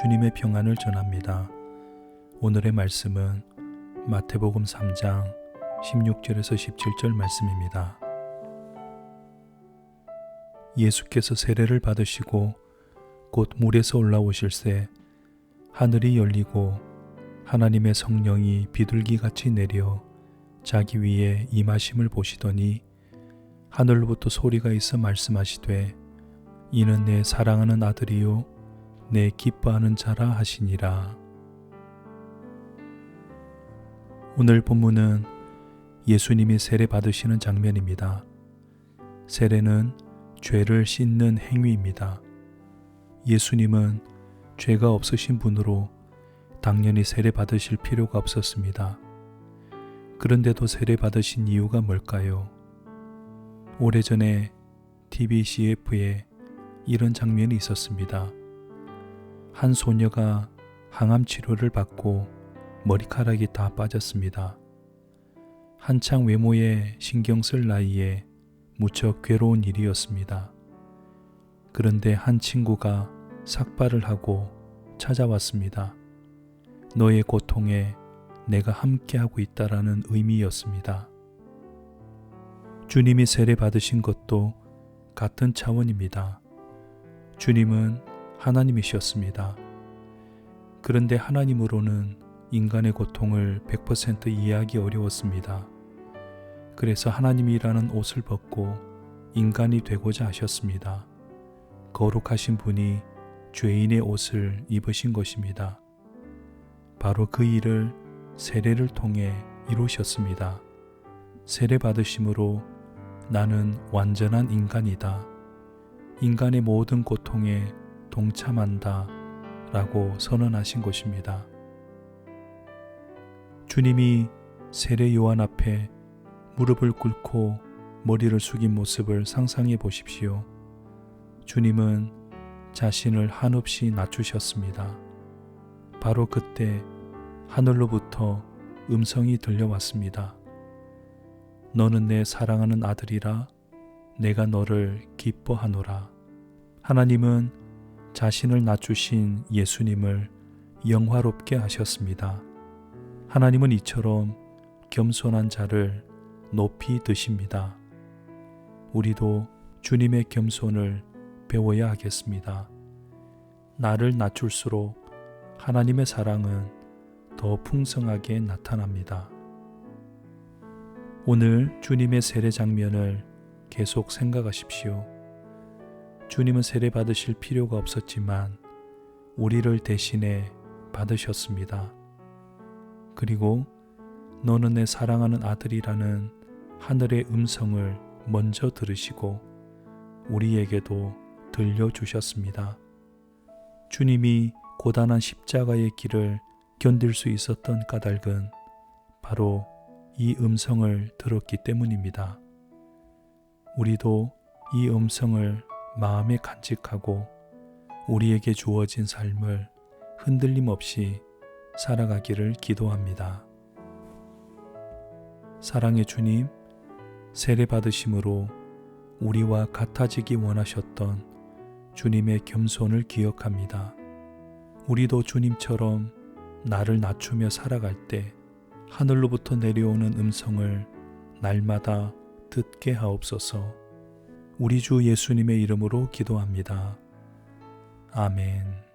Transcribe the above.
주님의 평안을 전합니다. 오늘의 말씀은 마태복음 3장 16절에서 17절 말씀입니다. 예수께서 세례를 받으시고 곧 물에서 올라오실새 하늘이 열리고 하나님의 성령이 비둘기 같이 내려 자기 위에 임하심을 보시더니 하늘로부터 소리가 있어 말씀하시되 이는 내 사랑하는 아들이요 내 기뻐하는 자라 하시니라. 오늘 본문은 예수님이 세례 받으시는 장면입니다. 세례는 죄를 씻는 행위입니다. 예수님은 죄가 없으신 분으로 당연히 세례 받으실 필요가 없었습니다. 그런데도 세례 받으신 이유가 뭘까요? 오래전에 TV CF에 이런 장면이 있었습니다. 한 소녀가 항암 치료를 받고 머리카락이 다 빠졌습니다. 한창 외모에 신경 쓸 나이에 무척 괴로운 일이었습니다. 그런데 한 친구가 삭발을 하고 찾아왔습니다. 너의 고통에 내가 함께하고 있다라는 의미였습니다. 주님이 세례 받으신 것도 같은 차원입니다. 주님은 하나님이셨습니다. 그런데 하나님으로는 인간의 고통을 100% 이해하기 어려웠습니다. 그래서 하나님이라는 옷을 벗고 인간이 되고자 하셨습니다. 거룩하신 분이 죄인의 옷을 입으신 것입니다. 바로 그 일을 세례를 통해 이루셨습니다. 세례 받으심으로 나는 완전한 인간이다. 인간의 모든 고통에 동참한다. 라고 선언하신 것입니다. 주님이 세례 요한 앞에 무릎을 꿇고 머리를 숙인 모습을 상상해 보십시오. 주님은 자신을 한없이 낮추셨습니다. 바로 그때 하늘로부터 음성이 들려왔습니다. 너는 내 사랑하는 아들이라 내가 너를 기뻐하노라. 하나님은 자신을 낮추신 예수님을 영화롭게 하셨습니다. 하나님은 이처럼 겸손한 자를 높이 드십니다. 우리도 주님의 겸손을 배워야 하겠습니다. 나를 낮출수록 하나님의 사랑은 더 풍성하게 나타납니다. 오늘 주님의 세례 장면을 계속 생각하십시오. 주님은 세례 받으실 필요가 없었지만 우리를 대신해 받으셨습니다. 그리고 너는 내 사랑하는 아들이라는 하늘의 음성을 먼저 들으시고 우리에게도 들려주셨습니다. 주님이 고단한 십자가의 길을 견딜 수 있었던 까닭은 바로 이 음성을 들었기 때문입니다. 우리도 이 음성을 마음에 간직하고 우리에게 주어진 삶을 흔들림 없이 살아가기를 기도합니다. 사랑의 주님, 세례 받으심으로 우리와 같아지기 원하셨던 주님의 겸손을 기억합니다. 우리도 주님처럼 나를 낮추며 살아갈 때 하늘로부터 내려오는 음성을 날마다 듣게 하옵소서. 우리 주 예수님의 이름으로 기도합니다. 아멘.